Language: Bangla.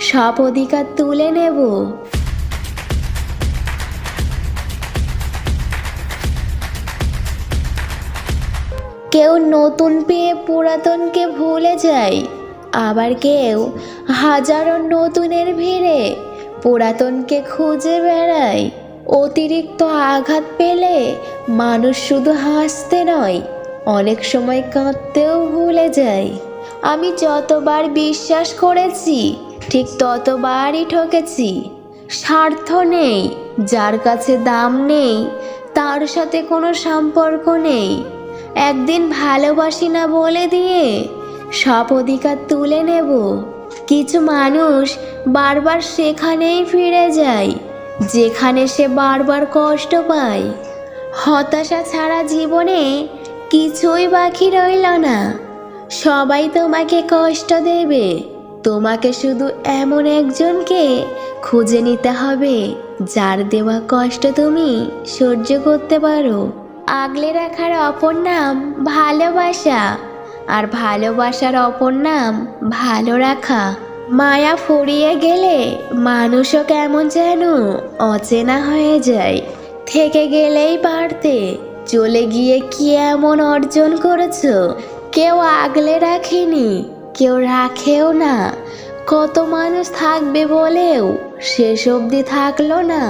সব অধিকার তুলে নেব। কেউ নতুন পেয়ে পুরাতনকে ভুলে যায়, আবার কেউ হাজারো নতুনের ভিড়ে পুরাতনকে খুঁজে বেড়ায়। অতিরিক্ত আঘাত পেলে মানুষ শুধু হাসতে নয়, অনেক সময় কাঁদতেও ভুলে যায়। আমি যতবার বিশ্বাস করেছি ঠিক ততবারই ঠকেছি। স্বার্থ নেই, যার কাছে দাম নেই, তার সাথে কোনো সম্পর্ক নেই। একদিন ভালোবাসি না বলে দিয়ে সব অধিকার তুলে নেব। কিছু মানুষ বারবার সেখানেই ফিরে যায়, যেখানে সে বারবার কষ্ট পায়। হতাশা ছাড়া জীবনে কিছুই বাকি রইল না। সবাই তোমাকে কষ্ট দেবে। তোমাকে শুধু এমন একজনকে খুঁজে নিতে হবে, যার দেওয়া কষ্ট তুমি সহ্য করতে পারো। আগলে রাখার অপর নাম ভালোবাসা, আর ভালোবাসার অপর নাম ভালো রাখা। মায়া ফুরিয়ে গেলে মানুষও কেমন যেন অচেনা হয়ে যায়। থেকে গেলেই পারতে চলে গিয়ে কি এমন অর্জন করেছ? কেউ আগলে রাখেনি। কেউ রাখেও না। কত মানুষ থাকবে বলেও শেষ অবধি থাকল না।